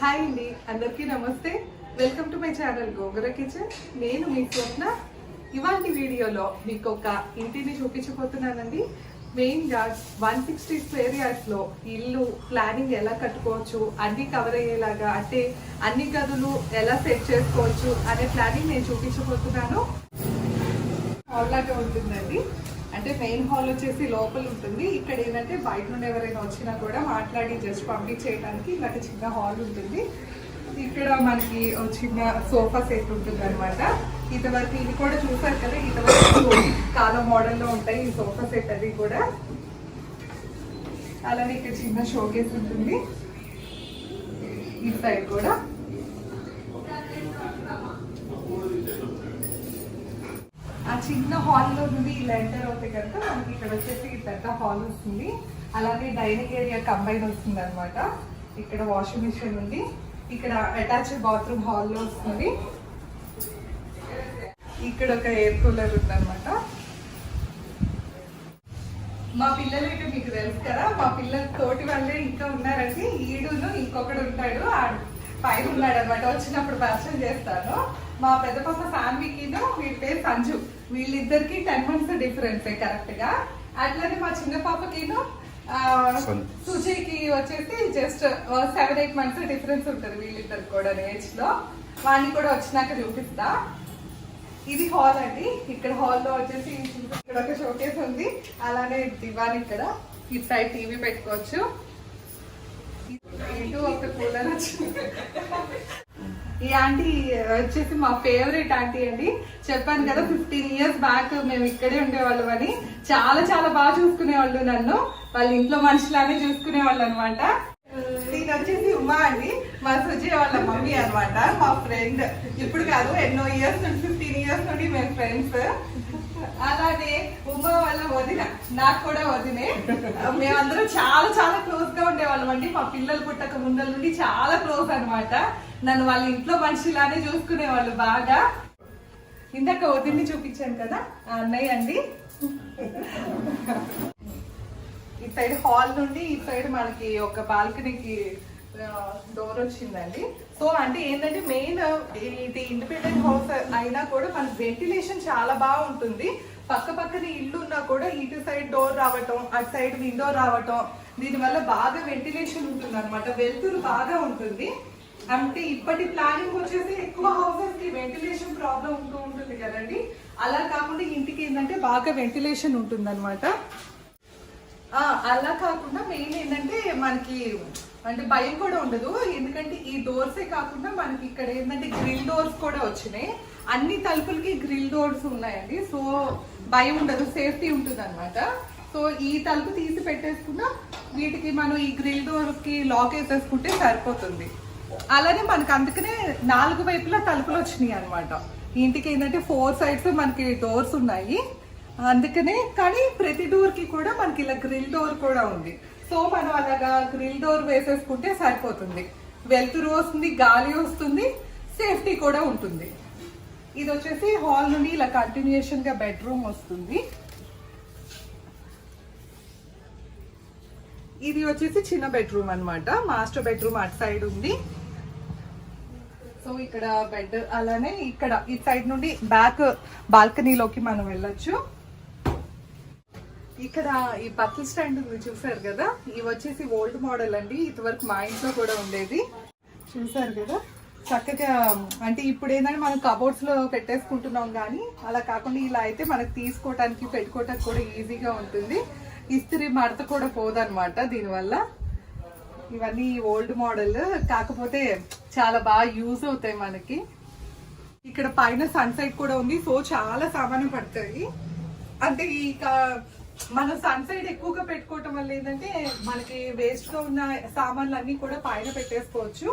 Hi అండి అందరికీ నమస్తే. Welcome to my channel Gongura kitchen నేను మీ స్వప్న. ఇవాళ వీడియోలో మీకు ఒక ఇంటిని చూపించబోతున్నానండి. మెయిన్గా వన్ సిక్స్టీ స్క్వేర్ యార్డ్స్లో ఇల్లు ప్లానింగ్ ఎలా కట్టుకోవచ్చు అన్ని కవర్ అయ్యేలాగా అంటే అన్ని గదులు ఎలా సెట్ చేసుకోవచ్చు అనే ప్లానింగ్ నేను చూపించబోతున్నాను. హాల్ లాగా ఉంటుందండి. అంటే మెయిన్ హాల్ వచ్చేసి లోపల ఉంటుంది. ఇక్కడ ఏంటంటే బయట నుండి ఎవరైనా వచ్చినా కూడా మాట్లాడి జస్ట్ పంపించేయడానికి ఇలాంటి చిన్న హాల్ ఉంటుంది. ఇక్కడ మనకి ఒక చిన్న సోఫా సెట్ ఉంటుంది అనమాట ఇంతవరకు ఇది కూడా చూసారు కదా ఇంతవరకు చాలా మోడల్లో ఉంటాయి ఈ సోఫా సెట్ అది కూడా. అలానే ఇక్కడ చిన్న షోకేస్ ఉంటుంది. ఈ సైడ్ కూడా. చిన్న హాల్లో నుండి ఇలా ఎంటర్ అవుతే కనుక మనకి ఇక్కడ వచ్చేసి పెద్ద హాల్ వస్తుంది. అలాగే డైనింగ్ ఏరియా కంబైన్ వస్తుంది అనమాట ఇక్కడ వాషింగ్ మిషన్ ఉంది. ఇక్కడ అటాచ్డ్ బాత్రూమ్ హాల్లో వస్తుంది. ఇక్కడ ఒక ఎయిర్ కూలర్ ఉంది మా పిల్లలు మీకు తెలుసు కదా మా పిల్లల తోటి వాళ్ళే ఇంకా ఉన్నారండి. ఈడును ఇంకొకడు ఉంటాడు. ఆ పైన ఉన్నాడు అనమాట వచ్చినప్పుడు పరిచయం చేస్తాను. మా పెద్ద పాప ఫ్యామిలీకిను వీడి పేరు సంజు. వీళ్ళిద్దరికి టెన్ మంత్స్ డిఫరెన్స్ కరెక్ట్గా? అట్లానే మా చిన్న పాపకిను సుజయ్కి వచ్చేసి just seven eight months difference ఉంటుంది వీళ్ళిద్దరు కూడా ఏజ్లో. వాడిని కూడా వచ్చినాక చూపిస్తా. ఇది హాల్ అండి. ఇక్కడ హాల్లో వచ్చేసి ఇక్కడ ఒక షోకేస్ ఉంది. అలానే దివాన్ ఇక్కడ. ఈ సైడ్ టీవీ పెట్టుకోవచ్చు. ఇటు ఒక కూలర్ వచ్చింది. ఈ ఆంటీ వచ్చేసి మా ఫేవరెట్ ఆంటీ అండి. చెప్పాను కదా ఫిఫ్టీన్ ఇయర్స్ బ్యాక్ మేము ఇక్కడే ఉండేవాళ్ళం అని. చాలా చాలా బాగా చూసుకునేవాళ్ళు నన్ను. వాళ్ళ ఇంట్లో మనుషులానే చూసుకునేవాళ్ళు అనమాట దీని వచ్చేసి ఉమా అండి. మా సుజయ్ వాళ్ళ మమ్మీ అనమాట మా ఫ్రెండ్ ఇప్పుడు కాదు ఎన్నో ఇయర్స్ నుండి ఇయర్స్ నుండి మేము ఫ్రెండ్స్ అలానే ఉమా వాళ్ళ వదిన నాకు కూడా వదినే. మేమందరం చాలా చాలా క్లోజ్గా ఉండేవాళ్ళం అండి. మా పిల్లలు పుట్టక ముందల నుండి చాలా క్లోజ్ అనమాట నన్ను వాళ్ళ ఇంట్లో మనిషిలానే చూసుకునేవాళ్ళు బాగా. ఇందాక వదిన్ని చూపించాను కదా అన్నయ్య అండి. ఈ సైడ్ హాల్ నుండి ఈ సైడ్ మనకి ఒక బాల్కనీకి డోర్ వచ్చిందండి. సో అంటే ఏంటంటే మెయిన్ ఇది ఇండిపెండెంట్ హౌస్ అయినా కూడా మన వెంటిలేషన్ చాలా బాగా ఉంటుంది. పక్క పక్కన ఇల్లు ఉన్నా కూడా ఇటు సైడ్ డోర్ రావటం అటు సైడ్ విండో రావటం దీనివల్ల బాగా వెంటిలేషన్ ఉంటుంది అనమాట వెలుతురు బాగా ఉంటుంది. అంటే ఇప్పటి ప్లానింగ్ వచ్చేసి ఎక్కువ హౌసెస్కి వెంటిలేషన్ ప్రాబ్లం ఉంటూ ఉంటుంది కదండి. అలా కాకుండా ఇంటికి ఏంటంటే బాగా వెంటిలేషన్ ఉంటుంది అనమాట అలా కాకుండా మెయిన్ ఏంటంటే మనకి అంటే భయం కూడా ఉండదు. ఎందుకంటే ఈ డోర్సే కాకుండా మనకి ఇక్కడ ఏంటంటే గ్రిల్ డోర్స్ కూడా వచ్చినాయి. అన్ని తలుపులకి గ్రిల్ డోర్స్ ఉన్నాయండి. సో భయం ఉండదు సేఫ్టీ ఉంటుంది అనమాట సో ఈ తలుపు తీసి పెట్టేసుకున్నా వీటికి మనం ఈ గ్రిల్ డోర్కి లాక్ వేసేసుకుంటే సరిపోతుంది. అలానే మనకి అందుకనే నాలుగు వైపులా తలుపులు వచ్చినాయి అనమాట ఇంటికి ఏంటంటే ఫోర్ సైడ్స్ మనకి డోర్స్ ఉన్నాయి. అందుకనే కానీ ప్రతి డోర్కి కూడా మనకి ఇలా గ్రిల్ డోర్ కూడా ఉంది. సో మనం అలాగా గ్రిల్ డోర్ వేసేసుకుంటే సరిపోతుంది. వెలుతురు వస్తుంది గాలి వస్తుంది సేఫ్టీ కూడా ఉంటుంది. ఇది వచ్చేసి హాల్ నుండి ఇలా కంటిన్యూషన్గా బెడ్రూమ్ వస్తుంది. ఇది వచ్చేసి చిన్న బెడ్రూమ్ అన్నమాట. మాస్టర్ బెడ్రూమ్ అటు సైడ్ ఉంది. సో ఇక్కడ బెడ్ అలానే ఇక్కడ ఈ సైడ్ నుండి బ్యాక్ బాల్కనీలోకి మనం వెళ్ళొచ్చు. ఇక్కడ ఈ బట్టల స్టాండ్ ఉంది చూసారు కదా? ఇవి వచ్చేసి ఓల్డ్ మోడల్ అండి. ఇదివరకు మా ఇంట్లో కూడా ఉండేది. చూసారు కదా? చక్కగా అంటే ఇప్పుడు ఏంటంటే మనం కబోర్డ్స్లో పెట్టేసుకుంటున్నాం కానీ అలా కాకుండా ఇలా అయితే మనకు తీసుకోవటానికి పెట్టుకోవటానికి కూడా ఈజీగా ఉంటుంది. ఇస్త్రీ మడత కూడా పోదనమాట దీనివల్ల. ఇవన్నీ ఓల్డ్ మోడల్ కాకపోతే చాలా బాగా యూజ్ అవుతాయి మనకి. ఇక్కడ పైన సన్ సైడ్ కూడా ఉంది. సో చాలా సామాను పడతాయి. అంటే ఈ మనం సన్ సైడ్ ఎక్కువగా పెట్టుకోవటం వల్ల ఏంటంటే మనకి వేస్ట్గా ఉన్న సామాన్లు అన్ని కూడా పైన పెట్టేసుకోవచ్చు.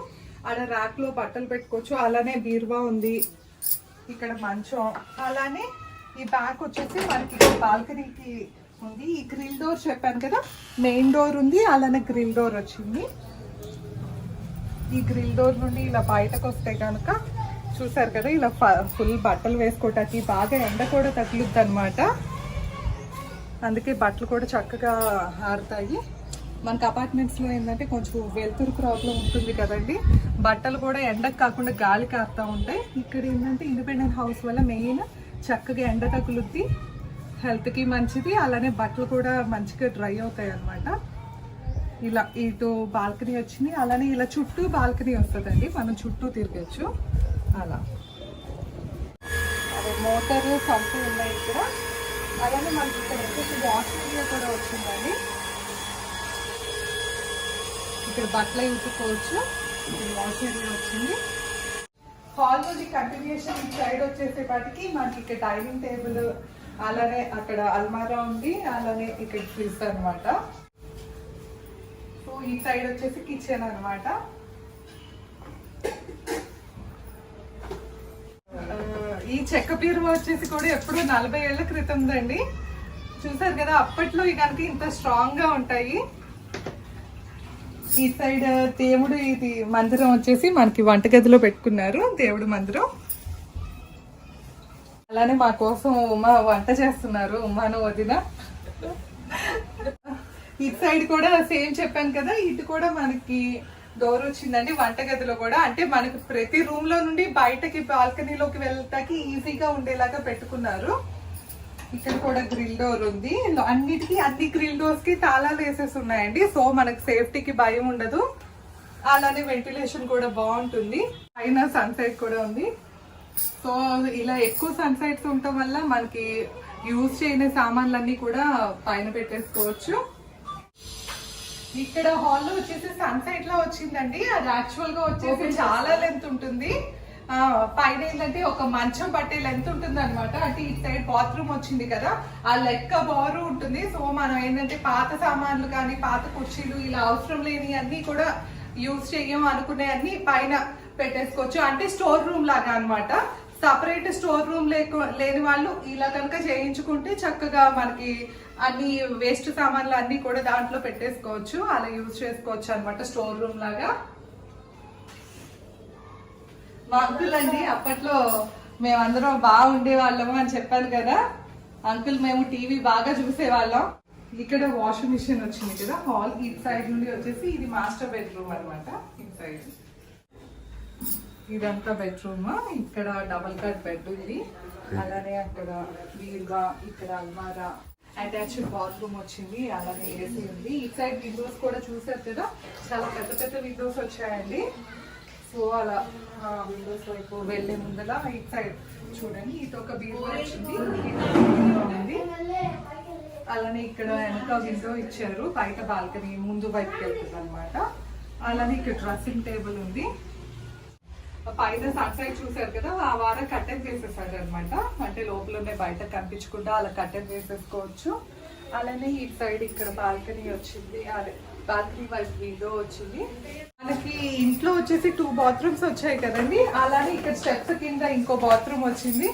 అలా ర్యాక్లో బట్టలు పెట్టుకోవచ్చు. అలానే బీరువా ఉంది. ఇక్కడ మంచం. అలానే ఈ బ్యాక్ వచ్చేసి మనకి బాల్కనీకి ఉంది. ఈ గ్రిల్ డోర్ చెప్పాను కదా మెయిన్ డోర్ ఉంది. అలానే గ్రిల్ డోర్ వచ్చింది. ఈ గ్రిల్ డోర్ నుండి ఇలా బయటకు వస్తే కనుక చూసారు కదా ఇలా ఫుల్ బట్టలు వేసుకోవటానికి బాగా ఎండ కూడా తగులుద్ది అనమాట అందుకే బట్టలు కూడా చక్కగా ఆరుతాయి. మనకి అపార్ట్మెంట్స్లో ఏంటంటే కొంచెం వెలుతురు ప్రాబ్లం ఉంటుంది కదండి. బట్టలు కూడా ఎండకు కాకుండా గాలి కారుతూ ఉంటాయి. ఇక్కడ ఏంటంటే ఇండిపెండెంట్ హౌస్ వల్ల మెయిన్ చక్కగా ఎండ తగులుద్ది. హెల్త్కి మంచిది. అలానే బట్టలు కూడా మంచిగా డ్రై అవుతాయి అన్నమాట. ఇలా ఇటు బాల్కనీ వచ్చింది. అలానే ఇలా చుట్టూ బాల్కనీ వస్తుందండి. మనం చుట్టూ తిరగచ్చు. అలా. అదే మోటార్ సంపు ఉన్నాయి ఇక్కడ. అలానే మనకి ఇక్కడ వచ్చేసి వాష్ ఏరియా కూడా వచ్చిందండి ఇక్కడ బట్టలు ఉతుక్కోవచ్చు ఇక్కడ వాష్ ఏరియా వచ్చింది. హాల్ నుంచి కంటిన్యూషన్ ఈ సైడ్ వచ్చేసేపాటికి మనకి ఇక్కడ డైనింగ్ టేబుల్ అలానే అక్కడ అల్మారా ఉంది. అలానే ఇక్కడ ఫ్రిడ్జ్ అన్నమాట. సో ఈ సైడ్ వచ్చేసి కిచెన్ అనమాట ఈ చెక్క పీరువ వచ్చేసి కూడా ఎప్పుడు నలభై ఏళ్ళ క్రితందండి చూసారు కదా అప్పట్లో కనుక ఇంత స్ట్రాంగ్గా ఉంటాయి. ఈ సైడ్ దేవుడు ఇది మందిరం వచ్చేసి మనకి వంటగదిలో పెట్టుకున్నారు దేవుడు మందిరం. అలానే మా కోసం ఉమా వంట చేస్తున్నారు ఉమాను వదిన. ఇటు సైడ్ కూడా సేమ్ చెప్పాను కదా ఇటు కూడా మనకి డోర్ వచ్చిందండి వంటగదిలో కూడా. అంటే మనకు ప్రతి రూమ్లో నుండి బయటకి బాల్కనీలోకి వెళ్ళటానికి ఈజీగా ఉండేలాగా పెట్టుకున్నారు. ఇక్కడ కూడా గ్రిల్ డోర్ ఉంది. అన్నిటికి అన్నిటికీ అన్ని గ్రిల్ డోర్స్కి తాళాలు వేసేసి ఉన్నాయండి. సో మనకి సేఫ్టీకి భయం ఉండదు. అలానే వెంటిలేషన్ కూడా బాగుంటుంది. పైన సన్సెట్ కూడా ఉంది. సో ఇలా ఎక్కువ సన్సెట్స్ ఉండటం వల్ల మనకి యూజ్ చేయని సామాన్లన్నీ కూడా పైన పెట్టేసుకోవచ్చు. ఇక్కడ హాల్లో వచ్చేసి సన్సైట్లో వచ్చిందండి. అది యాక్చువల్గా వచ్చేసి చాలా లెంత్ ఉంటుంది. ఆ, పైన ఏంటంటే ఒక మంచం పట్టే లెంత్ ఉంటుంది అనమాట అంటే ఈ సైడ్ బాత్రూమ్ వచ్చింది కదా ఆ లెక్క బారు ఉంటుంది. సో మనం ఏంటంటే పాత సామాన్లు కానీ పాత కుర్చీలు ఇలా అవసరం లేని అన్ని కూడా యూజ్ చెయ్యం అనుకునే అన్ని పైన పెట్టేసుకోవచ్చు. అంటే స్టోర్ రూమ్ లాగా అన్నమాట. సపరేట్ స్టోర్ రూమ్ లేకు లేని వాళ్ళు ఇలా కనుక చేయించుకుంటే చక్కగా మనకి అన్ని వేస్ట్ సామాన్లు అన్ని కూడా దాంట్లో పెట్టేసుకోవచ్చు. అలా యూజ్ చేసుకోవచ్చు అన్నమాట స్టోర్ రూమ్ లాగా. మా అంకుల్ అండి అప్పట్లో మేమందరం బాగా ఉండేవాళ్ళము అని చెప్పాను కదా. అంకుల్ మేము టీవీ బాగా చూసేవాళ్ళం. ఇక్కడ వాషింగ్ మిషన్ వచ్చింది కదా హాల్ ఈ సైడ్ నుండి వచ్చేసి ఇది మాస్టర్ బెడ్రూమ్ అన్నమాట ఈ సైడ్. ఇదంతా బెడ్రూమ్ ఇక్కడ డబల్ కట్ బెడ్ ఉంది. అలానే అక్కడ వీల్గా ఇక్కడ అల్మారా అటాచ్డ్ బాత్రూమ్ వచ్చింది. అలానే ఏసీ ఉంది. ఈ సైడ్ విండోస్ కూడా చూసారు కదా? చాలా పెద్ద పెద్ద విండోస్ వచ్చాయండి. సో అలా విండోస్ వైపు వెళ్ళే ముందల ఈ సైడ్ చూడండి. ఇటు ఒక బీరువా వచ్చింది. ఉంది. అలానే ఇక్కడ వెనక విండో ఇచ్చారు. బయట బాల్కనీ ముందు వైపుకి వెళ్తుంది అనమాట అలానే ఇక్కడ డ్రెస్సింగ్ టేబుల్ ఉంది. పైన సన్సైడ్ చూసారు కదా ఆ వారం కట్టెన్ చేసేసాడు అనమాట అంటే లోపలనే బయట కనిపించకుండా అలా కట్టెన్ వేసేసుకోవచ్చు. అలానే ఈ సైడ్ ఇక్కడ బాల్కనీ వచ్చింది. అదే బాల్కనీ వైపు విండో వచ్చింది. మనకి ఇంట్లో వచ్చేసి టూ బాత్రూమ్స్ వచ్చాయి కదండి. అలానే ఇక్కడ స్టెప్స్ కింద ఇంకో బాత్రూమ్ వచ్చింది.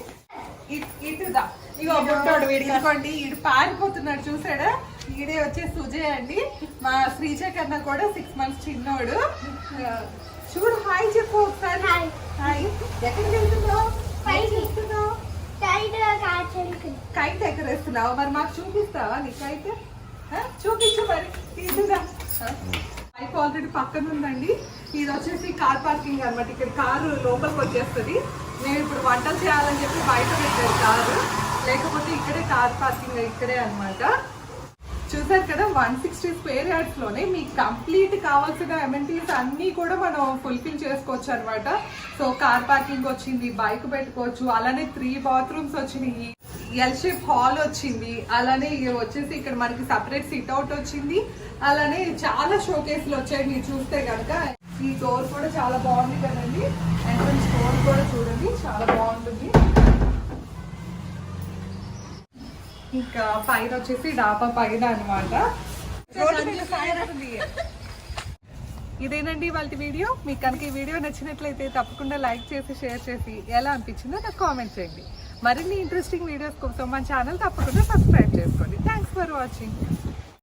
ఇటుదా ఇగో బుట్టాడు వీడికోండి ఈడు పారిపోతున్నాడు చూసాడా ఈడే వచ్చే సుజయ్ అండి. మా శ్రీజ కన్నా కూడా సిక్స్ మంత్స్ చిన్నోడు. చూడు హాయ్ చెప్పు ఒకసారి. హాయ్. హాయ్. ఎక్కడికి వెళ్తున్నావు? కైట్ ఎక్కడేస్తున్నావు మరి మాకు చూపిస్తావా నీ కైట్? చూపించు మరి. తీసుకురా. బైక్ ఆల్రెడీ పక్కన ఉందండి. ఇది వచ్చేసి కార్ పార్కింగ్ అన్నమాట. ఇక్కడ కారు లోపలికి వచ్చేస్తుంది. మేము ఇప్పుడు వంటలు చేయాలని చెప్పి బయట పెట్టారు కారు. లేకపోతే ఇక్కడే కార్ పార్కింగ్ ఇక్కడే అన్నమాట. చూసారు కదా వన్ సిక్స్టీ స్క్వేర్ యార్డ్స్లోనే మీకు కంప్లీట్ కావాల్సిన ఎమ్ఎన్టీస్ అన్ని కూడా మనం ఫుల్ఫిల్ చేసుకోవచ్చు అనమాట సో కార్ పార్కింగ్ వచ్చింది బైక్ పెట్టుకోవచ్చు అలానే త్రీ బాత్రూమ్స్ వచ్చినాయి. ఎల్ షేప్ హాల్ వచ్చింది అలానే వచ్చేసి ఇక్కడ మనకి సపరేట్ సిట్ అవుట్ వచ్చింది అలానే చాలా షోకేస్లు వచ్చాయి. మీరు చూస్తే కనుక ఈ డోర్ కూడా చాలా బాగుంది కదండి. ఎంట్రన్స్ డోర్ కూడా చూడండి చాలా బాగుంది. ఇంకా పైన వచ్చేసి డాబా పైన అనమాట ఇదేనండి వాళ్ళ వీడియో. మీకు కనుక ఈ వీడియో నచ్చినట్లయితే తప్పకుండా లైక్ చేసి షేర్ చేసి ఎలా అనిపించిందో నాకు కామెంట్ చేయండి. మరిన్ని ఇంట్రెస్టింగ్ వీడియోస్ కోసం మన ఛానల్ తప్పకుండా సబ్స్క్రైబ్ చేసుకోండి. Thanks for watching